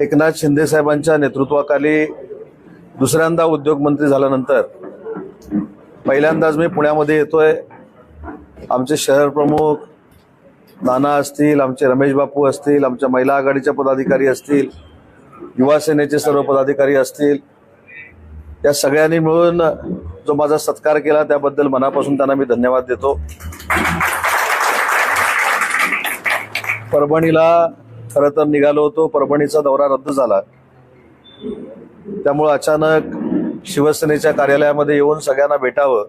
एकनाथ शिंदे साहेबांच्या नेतृत्वाखाली दुसऱ्यांदा उद्योगमंत्री झाल्यानंतर पहिल्यांदाच मी पुण्यामध्ये येतोय. आमचे शहर प्रमुख नाना असतील आमचे रमेश बापू असतील आमच्या महिला आघाडीच्या पदाधिकारी असतील युवा सेनेचे सर्व पदाधिकारी असतील या सगळ्यांनी मिळून जो माझा सत्कार केला त्याबद्दल मनापासून त्यांना मी धन्यवाद देतो. परभणीला खरं तर निघालो होतो परभणीचा दौरा रद्द झाला. त्यामुळं अचानक शिवसेनेच्या कार्यालयामध्ये येऊन सगळ्यांना भेटावं.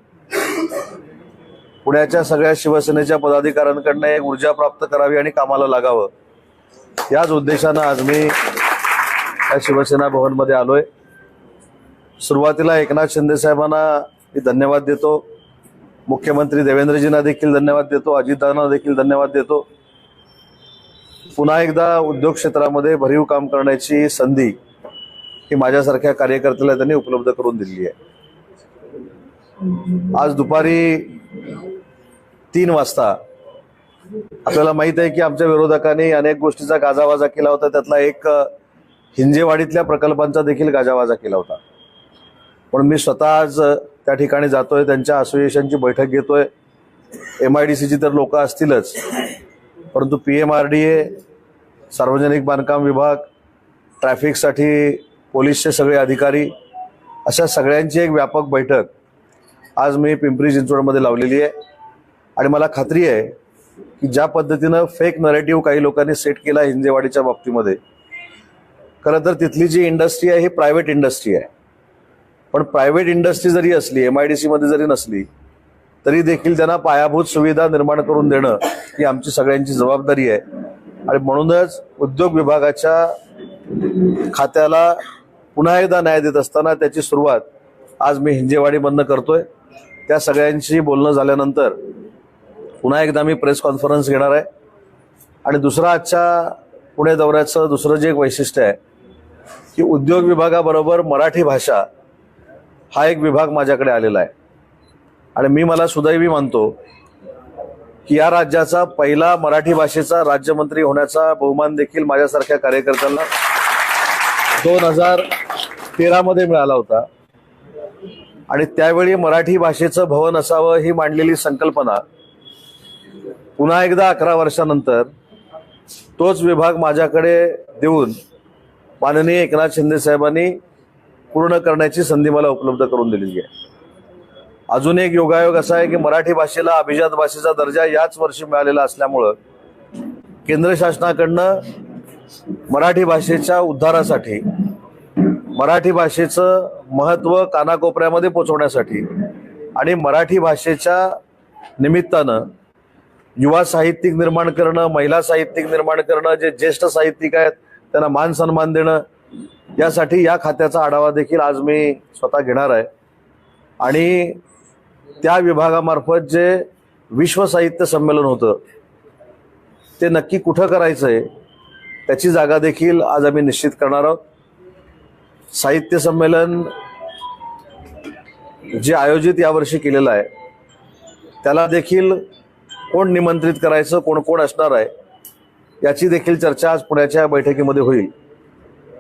पुण्याच्या सगळ्या शिवसेनेच्या पदाधिकाऱ्यांकडनं एक ऊर्जा प्राप्त करावी आणि कामाला लागावं. याच उद्देशानं आज मी या शिवसेना भवनमध्ये आलोय. सुरुवातीला एकनाथ शिंदे साहेबांना मी धन्यवाद देतो. मुख्यमंत्री देवेंद्रजींना देखील धन्यवाद देतो. अजितदादांना देखील धन्यवाद देतो. पुन्हा एकदा उद्योग क्षेत्रामध्ये भरीव काम करण्याची संधी ही माझ्यासारख्या कार्यकर्त्याला त्यांनी उपलब्ध करून दिली आहे. आज दुपारी तीन वाजता आपल्याला माहीत आहे की आमच्या विरोधकांनी अनेक गोष्टीचा गाजावाजा केला होता. त्यातला एक हिंजेवाडीतल्या प्रकल्पांचा देखील गाजावाजा केला होता. पण मी स्वतः आज त्या ठिकाणी जातोय त्यांच्या असोसिएशनची बैठक घेतोय. एम आय डी सीची तर लोक असतीलच. परंतु P M R D A सार्वजनिक बांधकाम विभाग ट्रॅफिकसाठी पोलीसचे सगळे अधिकारी अशा सगळ्यांची एक व्यापक बैठक आज मी पिंपरी चिंचवडमध्ये लावलेली आहे. आणि मला खात्री आहे की ज्या पद्धतीनं फेक नरेटिव्ह काही लोकांनी सेट केला हिंजेवाडीच्या बाबतीमध्ये खरं तर तिथली जी इंडस्ट्री आहे ही प्रायव्हेट इंडस्ट्री आहे. पण प्रायव्हेट इंडस्ट्री जरी असली एम आय डी सीमध्ये जरी नसली तरी देखील त्यांना पायाभूत सुविधा निर्माण करून देणं ही आमची सगळ्यांची जबाबदारी आहे. आणि म्हणूनच उद्योग विभागाच्या खात्याला पुन्हा एकदा न्याय देत असताना त्याची सुरुवात आज मी हिंजेवाडीमधनं करतोय. त्या सगळ्यांशी बोलणं झाल्यानंतर पुन्हा एकदा मी प्रेस कॉन्फरन्स घेणार आहे. आणि दुसरा आजच्या पुणे दौऱ्याचं दुसरं जे एक वैशिष्ट्य आहे की उद्योग विभागाबरोबर मराठी भाषा हा एक विभाग माझ्याकडे आलेला आहे. आणि मी मला सुदैवी मानतो की या राज्याचा पहिला मराठी भाषेचा राज्यमंत्री होण्याचा बहुमान देखील माझ्यासारख्या कार्यकर्त्यांना दोन हजार तेरामध्ये मिळाला होता. आणि त्यावेळी मराठी भाषेचं भवन असावं ही मांडलेली संकल्पना पुन्हा एकदा अकरा वर्षानंतर तोच विभाग माझ्याकडे देऊन माननीय एकनाथ शिंदे साहेबांनी पूर्ण करण्याची संधी मला उपलब्ध करून दिलेली आहे. अजून एक योगायोग असा आहे की मराठी भाषेला अभिजात भाषेचा दर्जा याच वर्षी मिळालेला असल्यामुळं केंद्र शासनाकडनं मराठी भाषेच्या उद्धारासाठी मराठी भाषेचं महत्त्व कानाकोपऱ्यामध्ये पोचवण्यासाठी आणि मराठी भाषेच्या निमित्तानं युवा साहित्यिक निर्माण करणं महिला साहित्यिक निर्माण करणं जे ज्येष्ठ साहित्यिक आहेत त्यांना मान सन्मान देणं यासाठी या खात्याचा आढावा देखील आज मी स्वतः घेणार आहे. आणि त्या विभागामार्फत जे विश्व साहित्य संमेलन होतं ते नक्की कुठं करायचं आहे त्याची जागा देखील आज आम्ही निश्चित करणार आहोत. साहित्य संमेलन जे आयोजित यावर्षी केलेलं आहे त्याला देखील कोण निमंत्रित करायचं कोण कोण असणार आहे याची देखील चर्चा आज पुण्याच्या बैठकीमध्ये होईल.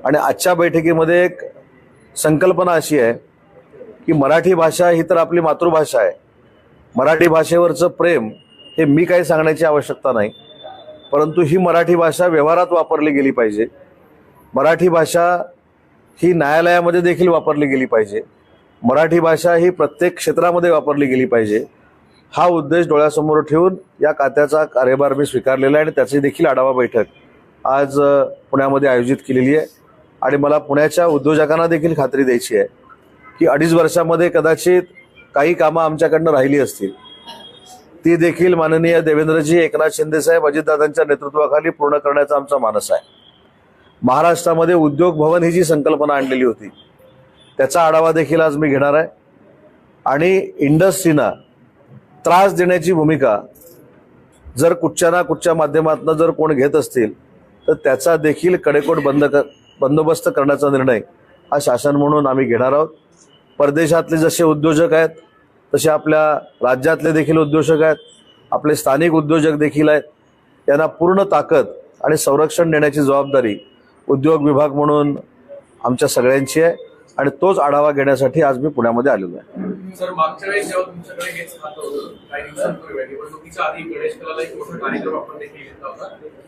आणि आजच्या बैठकीमध्ये एक संकल्पना अशी आहे की मराठी भाषा ही तर आपली मातृभाषा आहे. मराठी भाषेवरचं प्रेम हे मी काही सांगण्याची आवश्यकता नाही. परंतु ही मराठी भाषा व्यवहारात वापरली गेली पाहिजे. मराठी भाषा ही न्यायालयामध्ये देखील वापरली गेली पाहिजे. मराठी भाषा ही प्रत्येक क्षेत्रामध्ये वापरली गेली पाहिजे. हा उद्देश डोळ्यासमोर ठेवून या खात्याचा कार्यभार मी स्वीकारलेला आहे आणि त्याची देखील आढावा बैठक आज पुण्यामध्ये आयोजित केलेली आहे. आणि मला पुण्याच्या उद्योजकांना देखील खात्री द्यायची आहे. की अडीच वर्षामध्ये कदाचित काही कामं आमच्याकडनं राहिली असतील. ती देखील माननीय देवेंद्रजी एकनाथ शिंदेसाहेब अजितदादांच्या नेतृत्वाखाली पूर्ण करण्याचा आमचा मानस आहे. महाराष्ट्रामध्ये उद्योग भवन ही जी संकल्पना आणलेली होती त्याचा आढावा देखील आज मी घेणार आहे. आणि इंडस्ट्रीना त्रास देण्याची भूमिका जर कुठच्या ना कुठच्या माध्यमातून जर कोण घेत असतील तर त्याचा देखील कडेकोट बंद क बंदोबस्त करण्याचा निर्णय हा शासन म्हणून आम्ही घेणार आहोत. परदेशातले जसे उद्योजक आहेत तसे आपल्या राज्यातले देखील उद्योजक आहेत आपले स्थानिक उद्योजक देखील आहेत. यांना पूर्ण ताकद आणि संरक्षण देण्याची जबाबदारी उद्योग विभाग म्हणून आमच्या सगळ्यांची आहे. आणि तोच आढावा घेण्यासाठी आज मी पुण्यामध्ये आलेलो आहे. सर मागच्या वेळेस जेव्हा तुमच्याकडे हेच खातं होतं काही दिवसांपूर्वी निवडणुकीच्या आधी गणेश कलाला एक मोठा कार्यक्रम आपण देखील घेतला होता.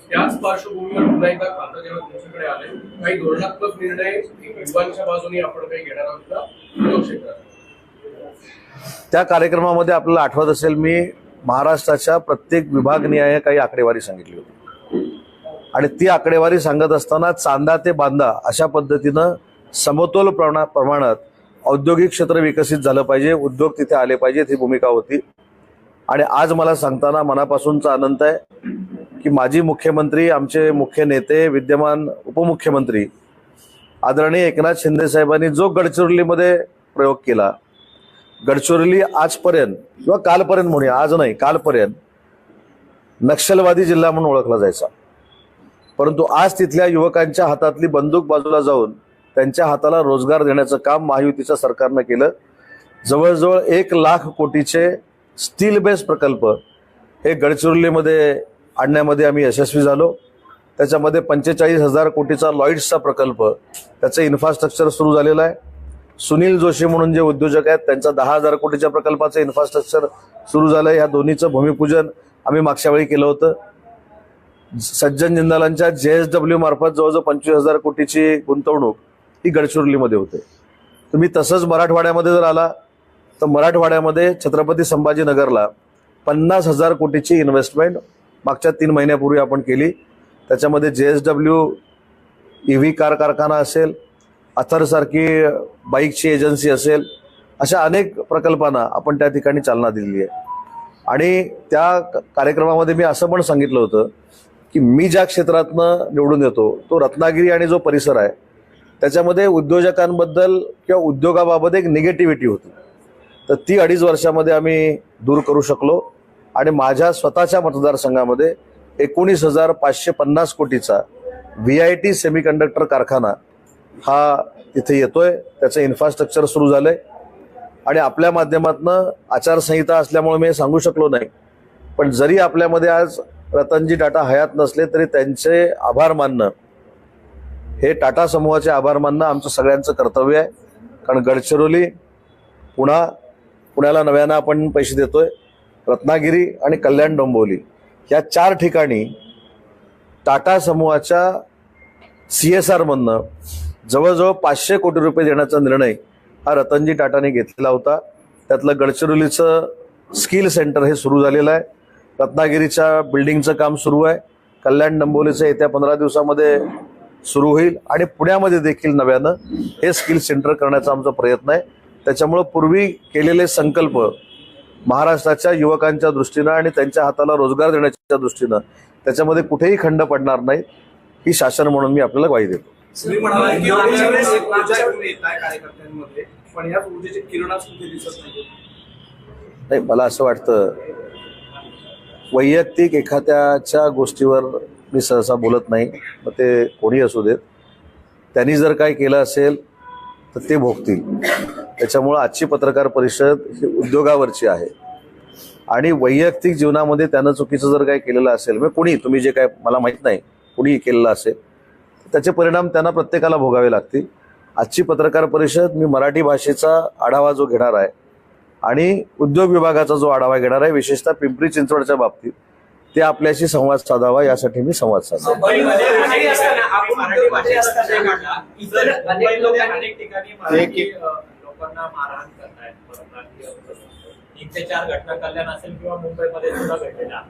त्याच पार्श्वभूमीवर पुन्हा एकदा खातं जेव्हा तुमच्याकडे आले काही धोरणात्मक निर्णय युवांच्या बाजूने आपण काही घेणार आहोत का? उद्योग क्षेत्रात? त्या कार्यक्रमामध्ये आपल्याला आठवत असेल मी महाराष्ट्राच्या प्रत्येक विभागनिहाय काही आकडेवारी सांगितली होती. आणि ती आकडेवारी सांगत असताना चांदा ते बांदा अशा पद्धतीनं समतोल प्रमाणा प्रमाणात औद्योगिक क्षेत्र विकसित झालं पाहिजे उद्योग तिथे आले पाहिजेत ही भूमिका होती. आणि आज मला सांगताना मनापासूनचा आनंद आहे की माजी मुख्यमंत्री आमचे मुख्य नेते विद्यमान उपमुख्यमंत्री आदरणीय एकनाथ शिंदे साहेबांनी जो गडचिरोलीमध्ये प्रयोग केला गडचिरोली आजपर्यंत किंवा कालपर्यंत म्हणूया आज नाही कालपर्यंत नक्षलवादी जिल्हा म्हणून ओळखला जायचा. परंतु आज तिथल्या युवकांच्या हातातली बंदूक बाजूला जाऊन त्यांच्या हाताला रोजगार देण्याचं काम महायुतीच्या सरकारनं केलं. जवळजवळ एक लाख कोटीचे स्टील बेस प्रकल्प हे गडचिरोलीमध्ये आणण्यामध्ये आम्ही यशस्वी झालो. त्याच्यामध्ये पंचेचाळीस हजार कोटीचा लॉईड्सचा प्रकल्प त्याचं इन्फ्रास्ट्रक्चर सुरू झालेलं आहे. सुनील जोशी म्हणून जे उद्योजक आहेत त्यांचा दहा हजार कोटीच्या प्रकल्पाचं इन्फ्रास्ट्रक्चर सुरू झालं ह्या दोन्हीचं भूमिपूजन आम्ही मागच्या वेळी केलं होतं. सज्जन जिंदालांच्या जे एस डब्ल्यू मार्फत जवळजवळ पंचवीस हजार कोटीची गुंतवणूक ती गडचिरोलीमध्ये होते. तुम्ही तसंच मराठवाड्यामध्ये जर आला तर मराठवाड्यामध्ये छत्रपती संभाजीनगरला पन्नास हजार कोटीची इन्व्हेस्टमेंट मागच्या तीन महिन्यापूर्वी आपण केली. त्याच्यामध्ये J S W E V car कारखाना असेल अथरसारखी बाईकची एजन्सी असेल अशा अनेक प्रकल्पांना आपण त्या ठिकाणी चालना दिलेली आहे. आणि त्या कार्यक्रमामध्ये मी असं पण सांगितलं होतं की मी ज्या क्षेत्रातनं निवडून येतो तो रत्नागिरी आणि जो परिसर आहे त्याच्यामध्ये उद्योजकांबद्दल किंवा उद्योगाबाबत एक निगेटिव्हिटी होती. तर ती अडीच वर्षामध्ये आम्ही दूर करू शकलो आणि माझ्या स्वतःच्या मतदारसंघामध्ये एकोणीस हजार पाचशे पन्नास कोटीचा व्ही आय टी सेमीकंडक्टर कारखाना हा तिथे येतोय. त्याचं इन्फ्रास्ट्रक्चर सुरू झालंय. आणि आपल्या माध्यमातनं आचारसंहिता असल्यामुळे मी सांगू शकलो नाही. पण जरी आपल्यामध्ये आज रतनजी टाटा हयात नसले तरी त्यांचे आभार मानणं हे टाटा समूहाचे आभार मानणं आमचं सगळ्यांचं कर्तव्य आहे. कारण गडचिरोली पुणा पुण्याला नव्यानं आपण पैसे देतोय. रत्नागिरी आणि कल्याण डोंबिवली या चार ठिकाणी टाटा समूहाच्या सी एस आरमधनं जवळजवळ पाचशे कोटी रुपये देण्याचा निर्णय हा रतनजी टाटाने घेतलेला होता. त्यातलं गडचिरोलीचं स्किल सेंटर हे सुरू झालेलं आहे. रत्नागिरीच्या बिल्डिंगचं काम सुरू आहे. कल्याण डंबोलीचं येत्या पंधरा दिवसामध्ये सुरू होईल आणि पुण्यामध्ये देखील नव्यानं हे स्किल सेंटर करण्याचा आमचा प्रयत्न आहे. त्याच्यामुळं पूर्वी केलेले संकल्प महाराष्ट्राच्या युवकांच्या दृष्टीनं आणि त्यांच्या हाताला रोजगार देण्याच्या दृष्टीनं त्याच्यामध्ये कुठेही खंड पडणार नाही ही शासन म्हणून मी आपल्याला ग्वाही देतो. नाही मला असं वाटतं वैयक्तिक एखाद्याच्या गोष्टीवर मी सहसा बोलत नाही मग ते कोणी असू देत. त्यांनी जर काय केलं असेल तर ते भोगतील. त्याच्यामुळं आजची पत्रकार परिषद ही उद्योगावरची आहे. आणि वैयक्तिक जीवनामध्ये त्यानं चुकीचं जर काय केलेलं असेल मग कोणी तुम्ही जे काय मला माहीत नाही कोणी केलेलं असेल त्याचे परिणाम त्यांना प्रत्येकाला भोगावे लागतील. आजची पत्रकार परिषद मी मराठी भाषेचा आढावा जो घेणार आहे आणि उद्योग विभागाचा जो आढावा घेणार आहे विशेषतः पिंपरी चिंचवडच्या बाबतीत ते आपल्याशी संवाद साधावा यासाठी मी संवाद साधला मुंबईमध्ये मराठी असताना आपण मराठी भाषेचा विषय काढला. इतर अनेक लोक अनेक ठिकाणी मराठी अ, लोकांना मारहाण करतायत तीन ते चार घटना कल्याण असेल किंवा मुंबईमध्ये सुद्धा घडलेल्या.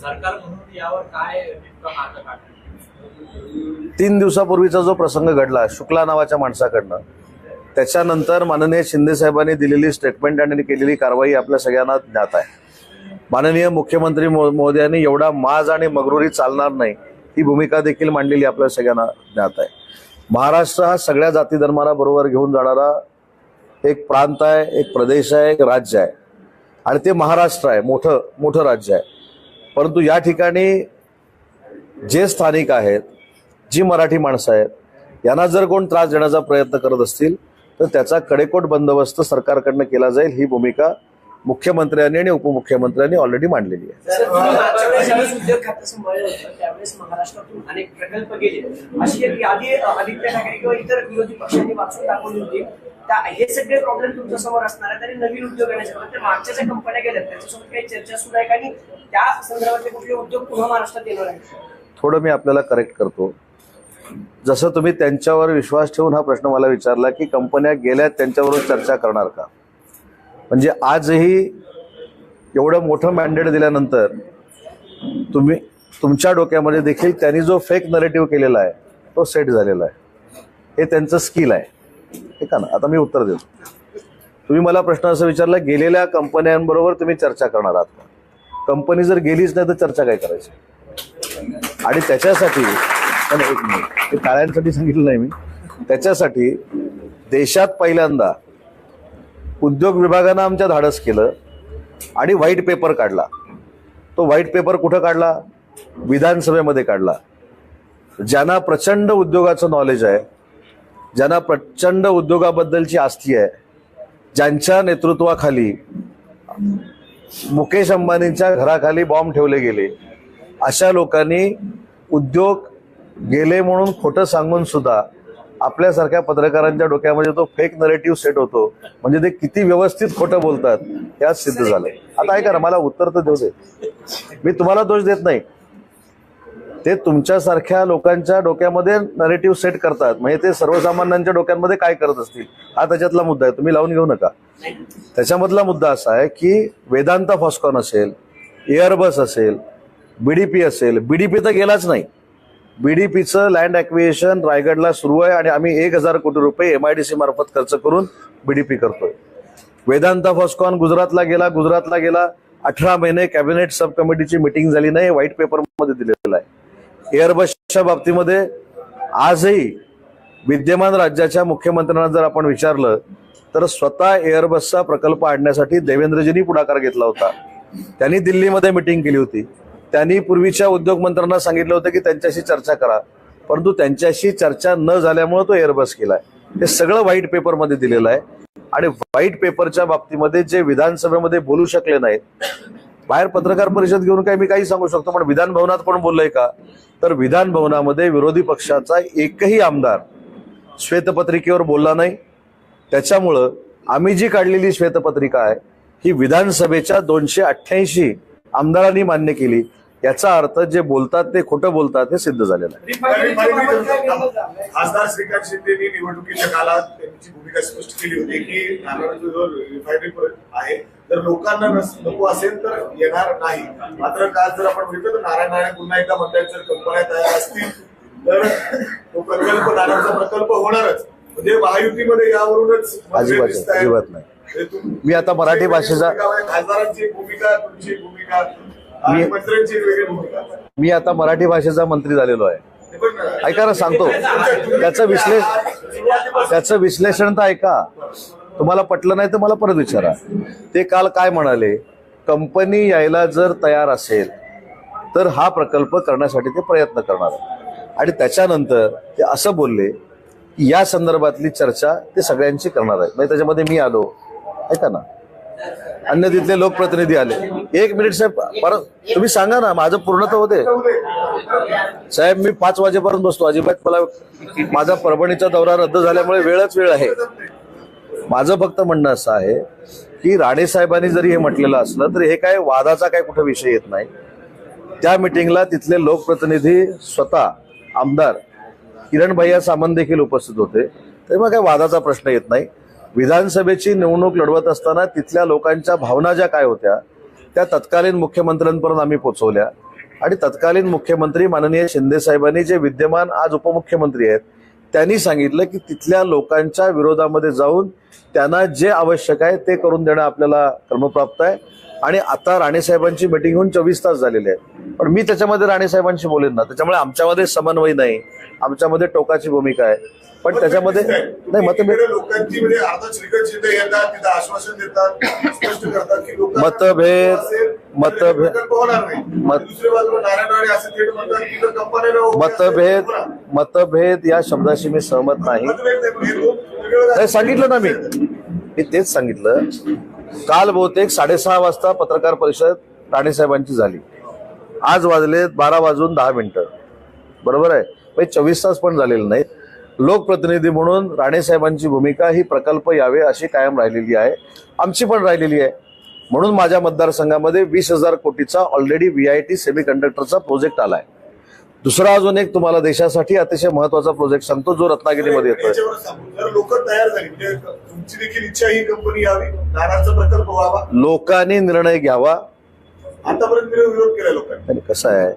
सरकार म्हणून यावर काय नेमका मार्ग काढणार तीन दिवसापूर्वीचा जो प्रसंग घडला शुक्ला नावाच्या माणसाकडनं त्याच्यानंतर माननीय शिंदे साहेबांनी दिलेली स्टेटमेंट आणि केलेली कारवाई आपल्या सगळ्यांना ज्ञात आहे. माननीय मुख्यमंत्री मोदयांनी एवढा माज आणि मगरुरी चालणार नाही ही भूमिका देखील मांडलेली आपल्या सगळ्यांना ज्ञात आहे. महाराष्ट्र हा सगळ्या जाती धर्माला बरोबर घेऊन जाणारा एक प्रांत आहे एक प्रदेश आहे एक राज्य आहे. आणि ते महाराष्ट्र आहे मोठं मोठं राज्य आहे. परंतु या ठिकाणी जे स्थानिक आहेत जी मराठी माणसं आहेत यांना जर कोण त्रास देण्याचा प्रयत्न करत असतील तर त्याचा कडेकोट बंदोबस्त सरकारकडनं केला जाईल ही भूमिका मुख्यमंत्र्यांनी आणि उपमुख्यमंत्र्यांनी ऑलरेडी मांडलेली आहे. हे सगळे प्रॉब्लेम तुमच्यासमोर असणार नवीन उद्योग येण्याच्या मागच्या ज्या कंपन्या गेल्यात त्याच्यासोबत काही चर्चा सुरू आहे आणि त्या संदर्भातले कुठले उद्योग पुन्हा महाराष्ट्रात येणार आहेत? थोडं मी आपल्याला करेक्ट करतो. जसं तुम्ही त्यांच्यावर विश्वास ठेवून हा प्रश्न मला विचारला की कंपन्या गेल्यात त्यांच्याबरोबर चर्चा करणार का? म्हणजे आजही एवढं मोठं मॅन्डेट दिल्यानंतर तुम्ही तुमच्या डोक्यामध्ये देखील त्यांनी जो फेक नरेटिव्ह केलेला आहे तो सेट झालेला आहे. हे त्यांचं स्किल आहे. ठीक आहे ना? आता मी उत्तर देतो. तुम्ही मला प्रश्न असं विचारला गेलेल्या कंपन्यांबरोबर तुम्ही चर्चा करणार आहात का? कंपनी जर गेलीच नाही तर चर्चा काय करायची? आणि त्याच्यासाठी एक मिनिट ते टाळ्यांसाठी सांगितलं नाही मी. त्याच्यासाठी देशात पहिल्यांदा उद्योग विभागानं आमच्या धाडस केलं आणि व्हाईट पेपर काढला. तो व्हाईट पेपर कुठं काढला? विधानसभेमध्ये काढला. ज्यांना प्रचंड उद्योगाचं नॉलेज आहे ज्यांना प्रचंड उद्योगाबद्दलची आस्ती आहे ज्यांच्या नेतृत्वाखाली मुकेश अंबानींच्या घराखाली बॉम्ब ठेवले गेले अशा लोकांनी उद्योग गेले म्हणून खोटं सांगून सुद्धा आपल्यासारख्या पत्रकारांच्या डोक्यामध्ये तो फेक नरेटिव्ह सेट होतो. म्हणजे ते किती व्यवस्थित खोटं बोलतात याच सिद्ध झालंय. आता ऐका ना मला उत्तर तर देऊ दे. मी तुम्हाला दोष देत नाही. ते तुमच्यासारख्या लोकांच्या डोक्यामध्ये नरेटिव्ह सेट करतात. म्हणजे ते सर्वसामान्यांच्या डोक्यांमध्ये काय करत असतील? हा त्याच्यातला मुद्दा आहे. तुम्ही लावून घेऊ नका. त्याच्यामधला मुद्दा असा आहे की वेदांता फॉस्कॉन असेल एअरबस असेल बीडीपी असेल बीडीपी तर गेलाच नाही. बीडीपीचं लँड ॲक्विएशन रायगडला सुरू आहे आणि आम्ही एक हजार कोटी रुपये एमआयडीसी मार्फत खर्च करून बीडीपी करतोय. वेदांता फॉस्कॉन गुजरातला गेला गुजरातला गेला. अठरा महिने कॅबिनेट सब कमिटीची मिटिंग झाली नाही व्हाईट पेपरमध्ये दिलेलं आहे. एअरबसच्या बाबतीमध्ये आजही विद्यमान राज्याच्या मुख्यमंत्र्यांना जर आपण विचारलं तर स्वतः एअरबसचा प्रकल्प आणण्यासाठी देवेंद्रजींनी पुढाकार घेतला होता. त्यांनी दिल्लीमध्ये मिटिंग केली होती. त्यांनी पूर्वीच्या उद्योग मंत्र्यांना सांगितलं होतं की त्यांच्याशी चर्चा करा. परंतु त्यांच्याशी चर्चा न झाल्यामुळे तो एअरबस केलाय. हे सगळं व्हाईट पेपरमध्ये दिलेलं आहे. आणि व्हाईट पेपरच्या बाबतीमध्ये जे विधानसभेमध्ये बोलू शकले नाहीत बाहेर पत्रकार परिषद घेऊन काही मी काही सांगू शकतो पण विधान भवनात पण बोललोय का? तर विधान भवनामध्ये विरोधी पक्षाचा एकही आमदार श्वेतपत्रिकेवर बोलला नाही. त्याच्यामुळं आम्ही जी काढलेली श्वेतपत्रिका आहे ही विधानसभेच्या दोनशे अठ्ठ्याऐंशी आमदारांनी मान्य केली. याचा अर्थ जे बोलतात ते खोटं बोलतात हे सिद्ध झालेलं आहे? खासदार श्रीकांत शिंदेनी निवडणुकीच्या काळात त्यांची भूमिका स्पष्ट केली होती की नारायणचा जो रिफायनरी आहे जर लोकांना नको असेल तर येणार नाही. मात्र काल जर आपण बघितलं तर नारायण पुन्हा एकदा म्हणतात जर कंपन्या तयार असतील तर तो प्रकल्प नारायणचा प्रकल्प होणारच. म्हणजे महायुतीमध्ये यावरूनच अजिबात नाही, मी आता मराठी भाषेचा- खासदारांची भूमिका तुमची भूमिका मी- आता मराठी भाषेचा मंत्री झालेलो आहे. ऐका ना सांगतो. त्याचं विश्लेषण त्याचं विश्लेषण तर ऐका. तुम्हाला पटलं नाही तर मला परत विचारा. ते काल काय म्हणाले? कंपनी यायला जर तयार असेल तर हा प्रकल्प करण्यासाठी ते प्रयत्न करणार. आणि त्याच्यानंतर ते असं बोलले की या संदर्भातली चर्चा ते सगळ्यांची करणार आहेत. म्हणजे त्याच्यामध्ये मी आलो. ऐका ना. अन्य तिथले लोकप्रतिनिधी आले. एक मिनिट साहेब परत तुम्ही सांगा ना माझं पूर्ण तर होते. साहेब मी पाच वाजेपर्यंत बसतो. अजिबात मला माझा परभणीचा दौरा रद्द झाल्यामुळे वेळच वेळ आहे. माझं फक्त म्हणणं असं आहे की राणे साहेबांनी जरी हे म्हटलेलं असलं तरी हे काय वादाचा काय कुठं विषय येत नाही. त्या मिटिंगला तिथले लोकप्रतिनिधी स्वतः आमदार किरण भैया सामंत देखील उपस्थित होते. तरी मग काय वादाचा प्रश्न येत नाही. विधानसभेची निवडणूक लढवत असताना तिथल्या लोकांच्या भावना ज्या काय होत्या त्या तत्कालीन मुख्यमंत्र्यांपर्यंत आम्ही पोचवल्या. आणि तत्कालीन मुख्यमंत्री माननीय शिंदे साहेबांनी जे विद्यमान आज उपमुख्यमंत्री आहेत त्यांनी सांगितलं की तिथल्या लोकांच्या विरोधामध्ये जाऊन त्यांना जे आवश्यक आहे ते करून देणं आपल्याला क्रमप्राप्त आहे. आणि आता राणेसाहेबांची मिटिंग होऊन चोवीस तास झालेले आहेत. पण मी त्याच्यामध्ये राणेसाहेबांशी बोलेन ना त्याच्यामुळे आमच्यामध्ये समन्वय नाही आमच्यामध्ये टोकाची भूमिका आहे. पण त्याच्यामध्ये नाही मतभेद लोकांची म्हणजे शिंदे येतात तिथं आश्वासन देतात स्पष्ट करतात की लोकांना मतभेद- मतभेद- मतभेद. मतभेद या शब्दाशी मी सहमत नाही. सांगितलं ना मी. मी तेच सांगितलं. काल बहुतेक साडेसहा वाजता पत्रकार परिषद राणेसाहेबांची झाली. आज वाजले बारा वाजून दहा मिनिटं. बरोबर आहे? चोवीस तास पण झालेले नाहीत. लोकप्रतिनिधी म्हणून राणेसाहेबांची भूमिका ही प्रकल्प यावे अशी कायम राहिलेली आहे. आमची पण राहिलेली आहे. म्हणून माझ्या मतदारसंघामध्ये वीस हजार कोटीचा already V I T semi कंडक्टरचा प्रोजेक्ट आलाय. दुसरा अजून एक तुम्हाला देशासाठी अतिशय महत्त्वाचा प्रोजेक्ट सांगतो जो रत्नागिरीमध्ये जर लोक तयार झाली तुमची देखील इच्छा ही कंपनी यावी. प्रकल्प व्हावा. लोकांनी निर्णय घ्यावा. आतापर्यंत विरोध केला लोकांनी. कसं आहे?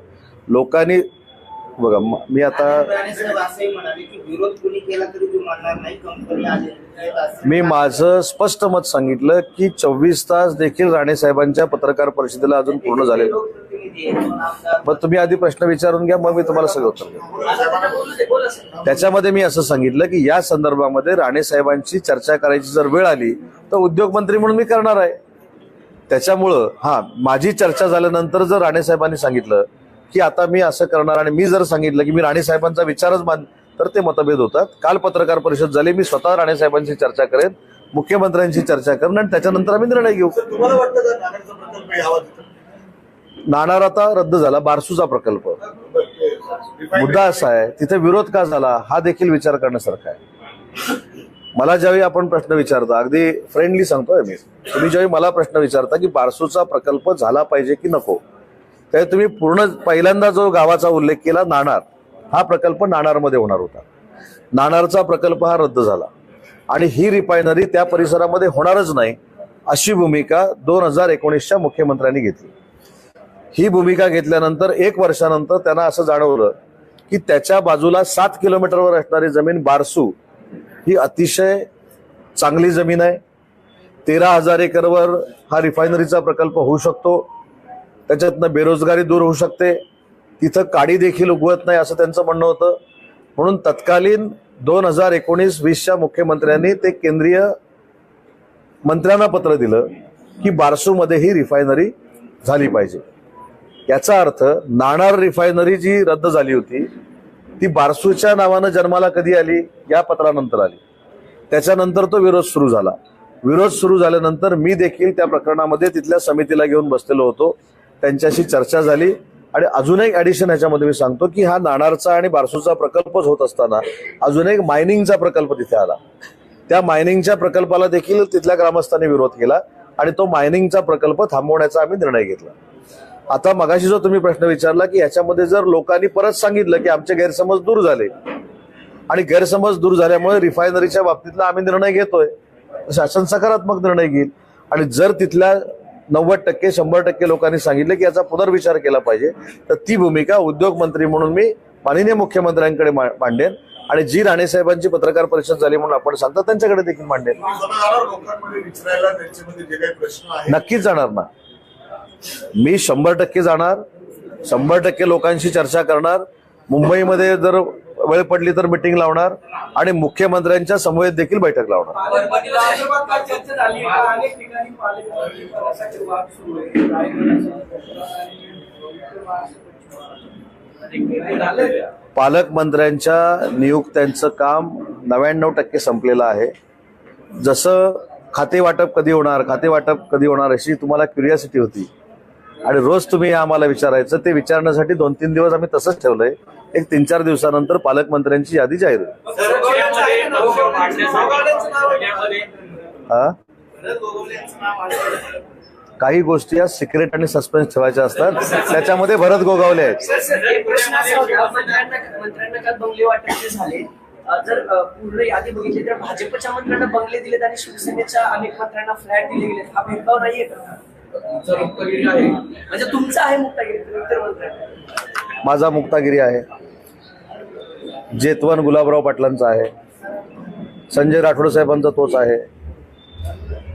लोकांनी बघा म- आता मी माझं स्पष्ट मत सांगितलं की चोवीस तास देखील राणेसाहेबांच्या पत्रकार परिषदेला अजून पूर्ण झाले लोकप्रतिनिधी आहे, दोन आमदार मग तुम्ही आधी प्रश्न विचारून घ्या मग मी तुम्हाला सगळं उत्तर. त्याच्यामध्ये मी असं सांगितलं की या संदर्भामध्ये राणेसाहेबांची चर्चा करायची जर वेळ आली तर उद्योगमंत्री म्हणून मी करणार आहे त्याच्यामुळं हा माझी चर्चा झाल्यानंतर जर राणेसाहेबांनी सांगितलं की आता मी असं करणार आणि मी जर सांगितलं की मी राणेसाहेबांचा विचारच मान तर ते मतभेद होतात. काल पत्रकार परिषद झाली मी स्वतः राणेसाहेबांची चर्चा करेन मुख्यमंत्र्यांची चर्चा करेन आणि त्याच्यानंतर आम्ही निर्णय घेऊ. नाणार आता रद्द झाला बारसूचा प्रकल्प. मुद्दा असा आहे तिथे विरोध का झाला हा देखील विचार करण्यासारखा आहे. मला ज्यावेळी आपण प्रश्न विचारता अगदी फ्रेंडली सांगतोय मी. तुम्ही ज्यावेळी मला प्रश्न विचारता की बारसूचा प्रकल्प झाला पाहिजे की नको त्यावेळी तुम्ही पूर्ण पहिल्यांदा जो गावाचा उल्लेख केला नाणार हा प्रकल्प नाणारमध्ये होणार होता. नाणारचा प्रकल्प हा रद्द झाला. आणि ही रिफायनरी त्या परिसरामध्ये होणारच नाही अशी भूमिका दोन हजार एकोणीसच्या मुख्यमंत्र्यांनी घेतली. ही भूमिका घेतल्यानंतर एक वर्षानंतर त्यांना असं जाणवलं की त्याच्या बाजूला सात किलोमीटरवर असणारी जमीन बारसू ही अतिशय चांगली जमीन आहे. तेरा हजार एकरवर हा रिफायनरीचा प्रकल्प होऊ शकतो. त्याच्यातनं बेरोजगारी दूर होऊ शकते. तिथं काडी देखील उगवत नाही असं त्यांचं म्हणणं होतं. म्हणून तत्कालीन दोन हजार एकोणीस वीसच्या मुख्यमंत्र्यांनी ते केंद्रीय मंत्र्यांना पत्र दिलं की बारसूमध्ये ही रिफायनरी झाली पाहिजे. याचा अर्थ नाणार रिफायनरी जी रद्द झाली होती ती बारसूच्या नावानं जन्माला कधी आली? या पत्रानंतर आली. त्याच्यानंतर तो विरोध सुरू झाला. विरोध सुरू झाल्यानंतर मी देखील त्या प्रकरणामध्ये तिथल्या समितीला घेऊन बसलेलो होतो. त्यांच्याशी चर्चा झाली. आणि अजून एक ऍडिशन ह्याच्यामध्ये मी सांगतो की हा नाणारचा आणि बारसूचा प्रकल्पच होत असताना अजून एक मायनिंगचा प्रकल्प तिथे आला. त्या मायनिंगच्या प्रकल्पाला देखील तिथल्या ग्रामस्थांनी विरोध केला आणि तो मायनिंगचा प्रकल्प थांबवण्याचा आम्ही निर्णय घेतला. आता मगाशी जो तुम्ही प्रश्न विचारला की याच्यामध्ये जर लोकांनी परत सांगितलं की आमचे गैरसमज दूर झाले. आणि गैरसमज दूर झाल्यामुळे रिफायनरीच्या बाबतीतला आम्ही निर्णय घेतोय. शासन सकारात्मक निर्णय घेईल. आणि जर तिथल्या नव्वद टक्के शंभर टक्के लोकांनी सांगितलं की याचा पुनर्विचार केला पाहिजे. तर ती भूमिका उद्योग मंत्री म्हणून मी माननीय मुख्यमंत्र्यांकडे मांडेन आणि जी राणेसाहेबांची पत्रकार परिषद झाली म्हणून आपण सांगता त्यांच्याकडे देखील आहेत. नक्कीच जाणार ना. मी शंभर टक्के जाणार शंभर टक्के लोकांशी चर्चा करणार. मुंबईमध्ये जर वेळ पडली तर मिटिंग लावणार आणि मुख्यमंत्र्यांच्या समवेत देखील बैठक लावणार. पालकमंत्र्यांच्या नियुक्त्यांचं काम नव्याण्णव टक्के संपलेलं आहे. जसं खाते वाटप कधी होणार खाते वाटप कधी होणार अशी तुम्हाला क्युरियासिटी होती. आणि रोज तुम्ही आम्हाला विचारायचं ते विचारण्यासाठी दोन तीन दिवस आम्ही तसंच ठेवलंय. एक तीन चार दिवसानंतर पालकमंत्र्यांची यादी जाहीर होईल. हा? काही गोष्टी या सिक्रेट आणि सस्पेन्स ठेवायच्या असतात. त्याच्यामध्ये भरत गोगावले आहेत. सर सर एक प्रश्न असा होता मंत्र्यांना मंत्र्यांना काल बंगले वाटपचे झाले अ, जर अ, पूर्ण यादी बघितली तर भाजपच्या मंत्र्यांना बंगले दिलेत आणि शिवसेनेच्या अनेक मंत्र्यांना फ्लॅट दिले गेलेत. हा भेदभाव नाहीये का? तुमचं मुक्तगिरी आहे. म्हणजे तुमचा आहे मुक्तागिरी तर इतर मंत्र्यांना. माझा मुक्तागिरी आहे. जेतवन गुलाबराव पाटलांचा आहे. संजय राठोड साहेबांचा तोच आहे.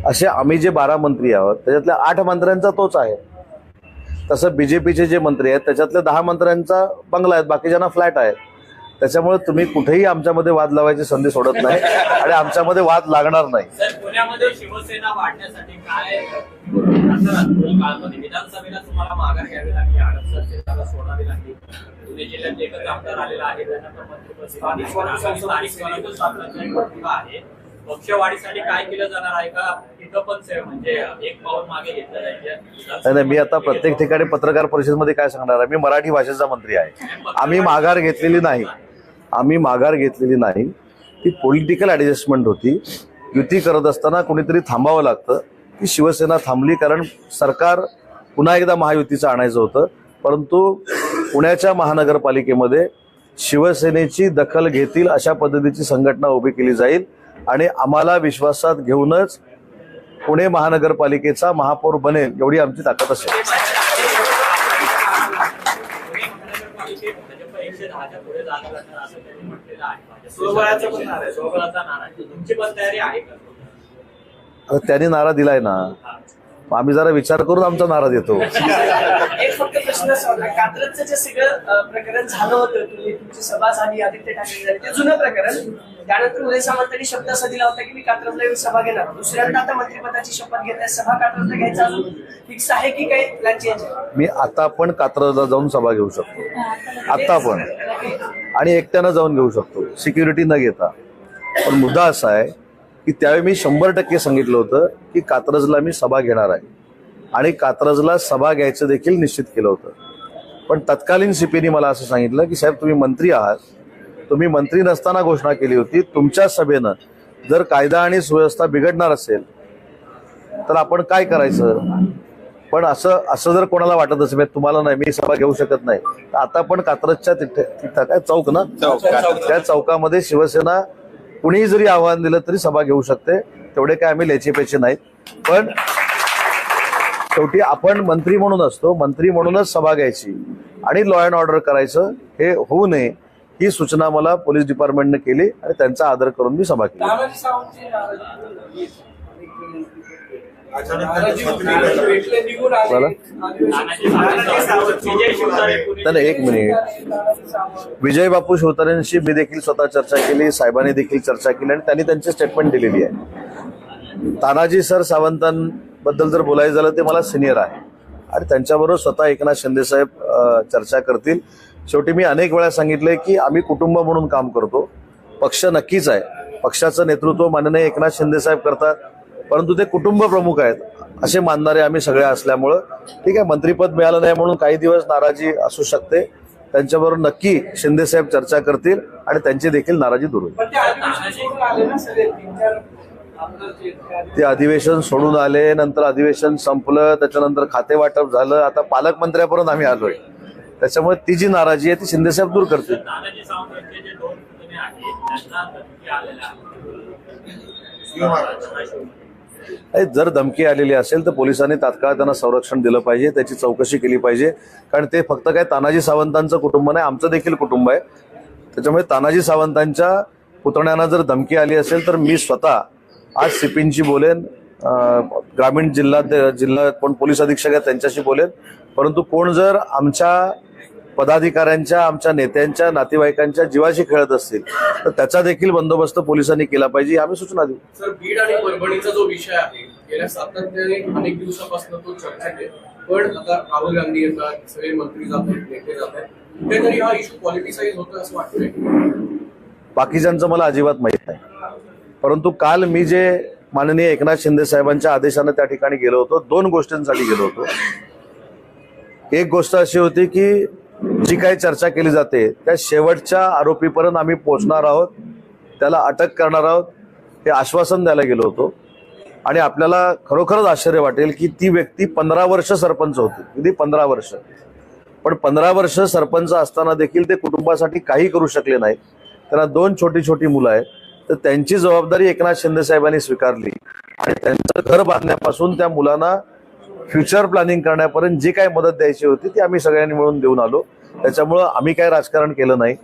असे आम्ही जे बारा मंत्री आहोत त्याच्यातल्या आठ मंत्र्यांचा तोच आहे. तसं बीजेपीचे जे मंत्री आहेत त्याच्यातल्या दहा मंत्र्यांचा बंगला आहेत बाकीच्यांना फ्लॅट आहेत. त्याच्यामुळे तुम्ही कुठेही आमच्यामध्ये वाद लावायची संधी सोडत नाही आणि आमच्यामध्ये वाद लागणार नाही. विधानसभेला तुम्हाला माघार घ्यावी लागली सोडावी लागली पुणे जिल्ह्यात एकच आमदार आलेला आहे आहे. पक्षवाढीसाठी काय केलं जाणार आहे का? तिथं पण म्हणजे एक पाऊल मागे घेतलं नाही नाही मी आता प्रत्येक ठिकाणी पत्रकार परिषदेमध्ये काय सांगणार आहे? मी मराठी भाषेचा मंत्री आहे. आम्ही माघार घेतलेली नाही. आम्ही माघार घेतलेली नाही. ती पॉलिटिकल ऍडजस्टमेंट होती. युती करत असताना कुणीतरी थांबावं लागतं. की शिवसेना थांबली कारण सरकार पुन्हा एकदा महायुतीचं आणायचं होतं. परंतु पुण्याच्या महानगरपालिकेमध्ये शिवसेनेची दखल घेतील अशा पद्धतीची संघटना उभी केली जाईल आणि आम्हाला विश्वासात घेऊनच पुणे महानगरपालिकेचा महापौर बनेल एवढी आमची ताकद असेल. आहे. आता त्यांनी नारा दिलाय ना मग आम्ही जरा विचार करून आमचा नारा देतो. एक फक्त प्रश्न असा होता कात्रजचं जे सगळं अ, प्रकरण झालं होतं तुम्ही तुमची सभा झाली आदित्य ठाकरे झाले ते जुनं प्रकरण. त्यानंतर उदय सामंतांनी शब्द असा दिला होता की मी कात्रजला येऊन सभा घेणार दुसऱ्यांदा आता मंत्रिपदाची शपथ घेत आहे सभा कात्रजला घ्यायचा अजून फिक्स आहे की काही प्लॅन चेंज आहे? मी आता पण कात्रजला जाऊन सभा घेऊ शकतो. आता पण. आणि एकट्यानं जाऊन घेऊ शकतो. सिक्युरिटी न घेता. पण मुद्दा असा आहे की त्यावेळी मी शंभर टक्के सांगितलं होतं की कात्रजला मी सभा घेणार आहे. आणि कात्रजला सभा घ्यायचं देखील निश्चित केलं होतं. पण तत्कालीन सीपीने मला असं सांगितलं की साहेब तुम्ही मंत्री आहात. तुम्ही मंत्री नसताना घोषणा केली होती. तुमच्या सभेनं जर कायदा आणि सुव्यवस्था बिघडणार असेल तर आपण काय करायचं? पण असं असं जर कोणाला वाटत असेल तुम्हाला नाही मी सभा घेऊ शकत नाही. तर आता पण कात्रजच्या तिथे तिथं काय चौक ना? त्या चौकामध्ये शिवसेना कुणीही जरी आव्हान दिलं तरी सभा घेऊ शकते. तेवढे काय आम्ही लेचेपेचे नाहीत. पण शेवटी आपण मंत्री म्हणून असतो. मंत्री म्हणूनच सभा घ्यायची. आणि लॉ अँड ऑर्डर करायचं हे होऊ नये. ही सूचना मला पोलीस डिपार्टमेंटने केली आणि त्यांचा आदर करून मी सभा केली. नाही एक मिनिट. विजय बापू शिवतारेंशी मी देखील स्वतः चर्चा केली साहेबांनी देखील चर्चा केली आणि त्यांनी त्यांची स्टेटमेंट दिलेली आहे. तानाजी सर सावंतांबद्दल जर बोलायचं झालं ते मला सिनियर आहे. आणि त्यांच्याबरोबर स्वतः एकनाथ शिंदे साहेब चर्चा करतील. शेवटी मी अनेक वेळा सांगितलंय की आम्ही कुटुंब म्हणून काम करतो. पक्ष नक्कीच आहे. पक्षाचं नेतृत्व माननीय एकनाथ शिंदे साहेब करतात. परंतु ते कुटुंब प्रमुख आहेत. असे मानणारे आम्ही सगळे असल्यामुळं ठीक आहे मंत्रीपद मिळालं नाही म्हणून काही दिवस नाराजी असू शकते. त्यांच्याबरोबर नक्की शिंदे साहेब चर्चा करतील आणि त्यांची देखील नाराजी दूर होईल. ते अधिवेशन सोडून आले ना सगळे तीन चार आमदार जे आहेत, ते अधिवेशन सोडून आले नंतर अधिवेशन संपलं त्याच्यानंतर खाते वाटप झालं. आता पालकमंत्र्यापर्यंत आम्ही आलोय. त्याच्यामुळे ती जी नाराजी आहे ती शिंदेसाहेब दूर करतील. नानाजी नाही, जर धमकी आलेली असेल तर पोलिसांनी तात्काळ त्यांना संरक्षण दिलं पाहिजे त्याची चौकशी केली पाहिजे. कारण ते फक्त काय तानाजी सावंतांचं कुटुंब नाही आमचं देखील कुटुंब आहे. त्याच्यामुळे तानाजी सावंतांच्या पुतण्यांना जर धमकी आली असेल तर मी स्वतः आज सिपींशी बोलेन ग्रामीण जिल्हा जिल्हा कोण पोलीस अधीक्षक आहेत त्यांच्याशी बोलेन. परंतु कोण जर आमच्या पदाधिकाऱ्यांच्या आमच्या नेत्यांच्या नातेवाईकांच्या जीवाशी खेळत असतील तर त्याचा देखील बंदोबस्त पोलिसांनी केला पाहिजे आम्ही सूचना देऊ. सर बीड आणि परभणीचा जो विषय आहे गेल्या सातत्याने अनेक दिवसापासून तो चर्चेत आहे. पण आता राहुल गांधी येतात सगळे मंत्री जात आहेत नेते जात आहेत. कुठेतरी हा इश्यू पॉलिटिसाईज होतो असं वाटतंय. बाकीच्यांचं मला अजिबात माहीत नाही. परंतु काल मी जे माननीय एकनाथ शिंदे साहेबांच्या आदेशानं त्या ठिकाणी गेलो होतो दोन गोष्टींसाठी गेलो होतो. एक गोष्ट अशी होती की जी काही चर्चा केली जाते त्या शेवटच्या आरोपीपर्यंत आम्ही पोहोचणार आहोत. त्याला अटक करणार आहोत. हे आश्वासन द्यायला गेलो होतो. आणि आपल्याला खरोखरच आश्चर्य वाटेल की ती व्यक्ती पंधरा वर्ष सरपंच होती. किती पंधरा वर्ष. पण पंधरा वर्ष सरपंच असताना देखील ते कुटुंबासाठी काही करू शकले नाही त्यांना दोन छोटी छोटी मुलं आहेत. तर त्यांची जबाबदारी एकनाथ शिंदे साहेबांनी स्वीकारली. आणि त्यांचं घर बांधण्यापासून त्या मुलांना फ्युचर प्लॅनिंग करण्यापर्यंत जी काही मदत द्यायची होती ती आम्ही सगळ्यांनी मिळून देऊन आलो. त्याच्यामुळं आम्ही काय राजकारण केलं नाही.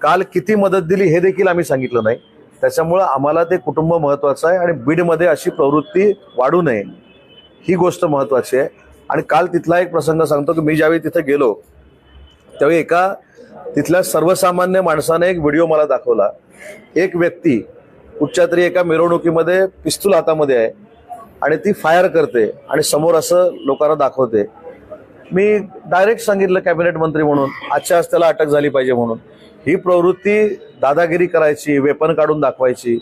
काल किती मदत दिली हे देखील आम्ही सांगितलं नाही. त्याच्यामुळं आम्हाला ते कुटुंब महत्वाचं आहे आणि बीडमध्ये अशी प्रवृत्ती वाढू नये ही गोष्ट महत्वाची आहे. आणि काल तिथला एक प्रसंग सांगतो की मी ज्यावेळी तिथे गेलो त्यावेळी एका तिथल्या सर्वसामान्य माणसाने एक व्हिडिओ मला दाखवला. एक व्यक्ती कुठच्या तरी एका मिरवणुकीमध्ये पिस्तूल हातामध्ये आहे. आणि ती फायर करते आणि समोर असं लोकांना दाखवते. मी डायरेक्ट सांगितलं कॅबिनेट मंत्री म्हणून आजच्या आज त्याला अटक झाली पाहिजे म्हणून. ही प्रवृत्ती दादागिरी करायची वेपन काढून दाखवायची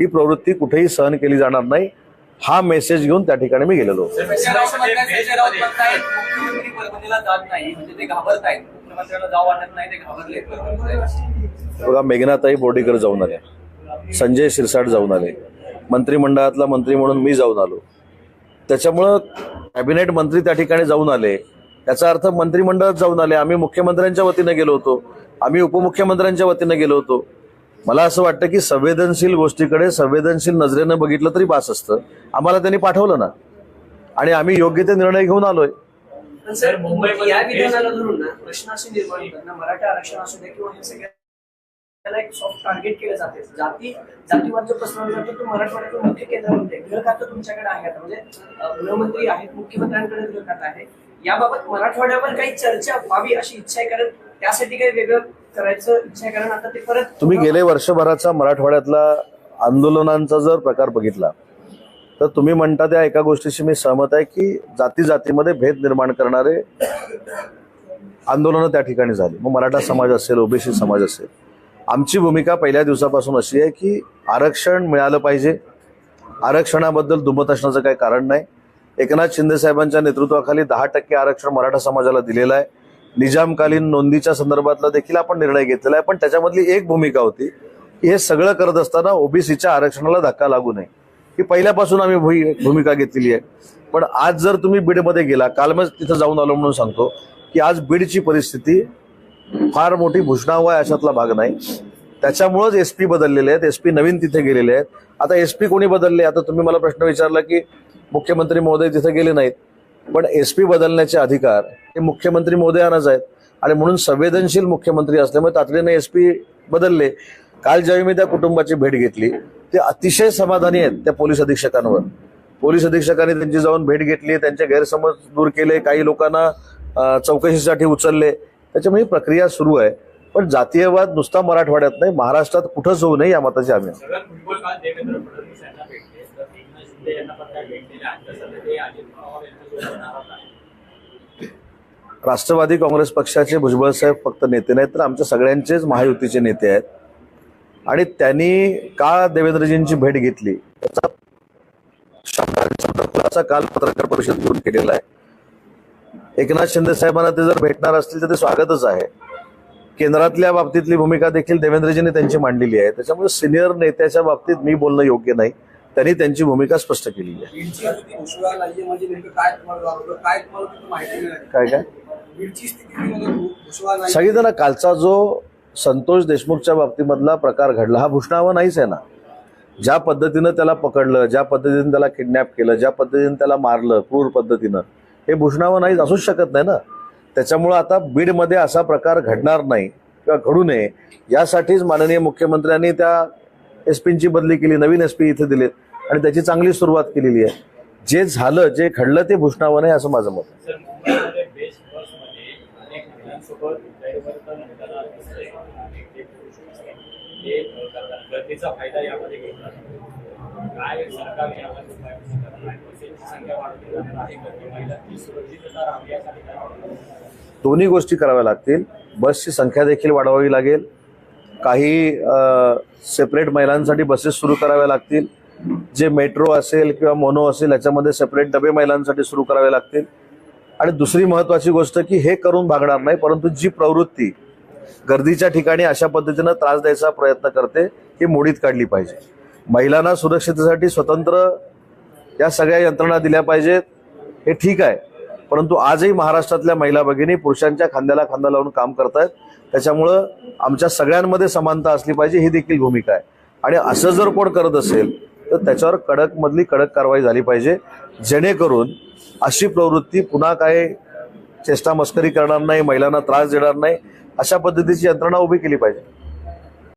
ही प्रवृत्ती कुठेही सहन केली जाणार नाही. हा मेसेज घेऊन त्या ठिकाणी मी गेलेलो. बघा मेघनाताई बोर्डीकर जाऊन आल्या संजय शिरसाट जाऊन आले मंत्रिमंडळातला मंत्री म्हणून मी जाऊन आलो. त्याच्यामुळं कॅबिनेट मंत्री त्या ठिकाणी जाऊन आले. याचा अर्थ मंत्रिमंडळात जाऊन आले. आम्ही मुख्यमंत्र्यांच्या वतीनं गेलो होतो. आम्ही उपमुख्यमंत्र्यांच्या वतीनं गेलो होतो. मला असं वाटतं की संवेदनशील गोष्टीकडे संवेदनशील नजरेनं बघितलं तरी बास असतं. आम्हाला त्यांनी पाठवलं ना. आणि आम्ही योग्य ते निर्णय घेऊन आलोय. सर मुंबई या विधानाला धरून ना प्रश्न असे निर्माण मराठा आरक्षण असू दे किंवा हे सगळ्या त्याला एक सॉफ्ट टार्गेट केलं जाते. जाती जातीवाद जो प्रश्न जातो तो मराठवाड्याचं मुख्य केंद्रामध्ये गृह खातं तुमच्याकडे आहे आता. म्हणजे गृहमंत्री आहेत मुख्यमंत्र्यांकडे गृहखातं आहे. याबाबत मराठवाड्यावर काही चर्चा व्हावी अशी इच्छा आहे कारण त्यासाठी काही वेगळं करायचं इच्छा आहे कारण आता ते परत तुम्ही गेले वर्षभराचा मराठवाड्यातला आंदोलनांचा जर प्रकार बघितला तर तुम्ही म्हणता त्या एका गोष्टीशी मी सहमत आहे की जाती जातीमध्ये भेद निर्माण करणारे आंदोलनं त्या ठिकाणी झाली. मग मराठा समाज असेल ओबीसी समाज असेल आमची भूमिका पहिल्या दिवसापासून अशी आहे की आरक्षण मिळालं पाहिजे. आरक्षणाबद्दल दुमत असण्याचं काही कारण नाही. एकनाथ शिंदे साहेबांच्या नेतृत्वाखाली दहा टक्के आरक्षण मराठा समाजाला दिलेलं आहे. निजामकालीन नोंदीच्या संदर्भातला देखील आपण निर्णय घेतलेला आहे पण त्याच्यामधली एक भूमिका होती की हे सगळं करत असताना ओबीसीच्या आरक्षणाला धक्का लागू नये. ही पहिल्यापासून आम्ही भूमिका घेतलेली आहे. पण आज जर तुम्ही बीडमध्ये गेला काल मग तिथं जाऊन आलो म्हणून सांगतो की आज बीडची परिस्थिती फार मोठी भूषणाव आहे अशातला भाग नाही. त्याच्यामुळंच एस पी बदललेले आहेत. एस पी नवीन तिथे गेलेले आहेत. आता एस पी कोणी बदलले? आता तुम्ही मला प्रश्न विचारला की मुख्यमंत्री महोदय तिथे गेले नाहीत. पण एस पी बदलण्याचे अधिकार हे मुख्यमंत्री महोदयांनाच आहेत. आणि म्हणून संवेदनशील मुख्यमंत्री असल्यामुळे तातडीने एस पी बदलले. काल ज्यावेळी मी त्या कुटुंबाची भेट घेतली ते अतिशय समाधानी आहेत त्या पोलीस अधीक्षकांवर. पोलीस अधीक्षकांनी त्यांची जाऊन भेट घेतली त्यांचे गैरसमज दूर केले काही लोकांना चौकशीसाठी उचलले. त्याच्यामुळे ही प्रक्रिया सुरू आहे. पण जातीयवाद नुसता मराठवाड्यात नाही महाराष्ट्रात कुठंच होऊ नये या मताची आम्ही राष्ट्रवादी काँग्रेस पक्षाचे भुजबळ साहेब फक्त नेते नाहीत तर आमच्या सगळ्यांचेच महायुतीचे नेते आहेत. आणि त्यांनी का देवेंद्रजींची भेट घेतली? त्याचा काल पत्रकार परिषद करून केलेला आहे. एकनाथ शिंदे साहेबांना ते जर भेटणार असतील तर ते स्वागतच आहे. केंद्रातल्या बाबतीतली भूमिका देखील देवेंद्रजींनी त्यांची मांडलेली आहे. त्याच्यामुळे सिनियर नेत्याच्या बाबतीत मी बोलणं योग्य नाही. त्यांनी त्यांची भूमिका स्पष्ट केलेली आहे. म्हणजे काय काय म्हणजे सांगितलं ना कालचा जो संतोष देशमुखच्या बाबतीमधला प्रकार घडला हा भूषणावा नाहीच आहे ना. ज्या पद्धतीनं त्याला पकडलं ज्या पद्धतीने त्याला किडनॅप केलं ज्या पद्धतीने त्याला मारलं क्रूर पद्धतीनं हे भूषणावं नाही असूच शकत नाही ना. त्याच्यामुळं आता बीडमध्ये असा प्रकार घडणार नाही किंवा घडू नये. यासाठीच माननीय मुख्यमंत्र्यांनी त्या एस पींची बदली केली नवीन एस पी इथे दिलेत आणि त्याची चांगली सुरुवात केलेली आहे. जे झालं जे घडलं ते भूषणावं नाही असं माझं मत गर्दीचा फायदा यामध्ये काय सरकार यामध्ये दोन्ही गोष्टी कराव्या लागतील. बसची संख्या देखील वाढवावी लागेल. काही सेपरेट महिलांसाठी बसेस सुरू कराव्या लागतील. जे मेट्रो असेल किंवा मोनो असेल याच्यामध्ये सेपरेट डबे महिलांसाठी सुरू करावे लागतील. आणि दुसरी महत्वाची गोष्ट की हे करून भागणार नाही परंतु जी प्रवृत्ती गर्दीच्या ठिकाणी अशा पद्धतीनं त्रास द्यायचा प्रयत्न करते ही मोडीत काढली पाहिजे. महिलांना सुरक्षितेसाठी स्वतंत्र या सगळ्या यंत्रणा दिल्या पाहिजेत. हे ठीक आहे. परंतु आजही महाराष्ट्रातल्या महिला भगिनी पुरुषांच्या खांद्याला खांदा लावून काम करतायत. त्याच्यामुळं आमच्या सगळ्यांमध्ये समानता असली पाहिजे ही देखील भूमिका आहे. आणि असं जर कोण करत असेल तर त्याच्यावर कडक मधली कडक कारवाई झाली पाहिजे. जेणेकरून अशी प्रवृत्ती पुन्हा काय चेष्टा मस्करी करणार नाही महिलांना त्रास देणार नाही अशा पद्धतीची यंत्रणा उभी केली पाहिजे.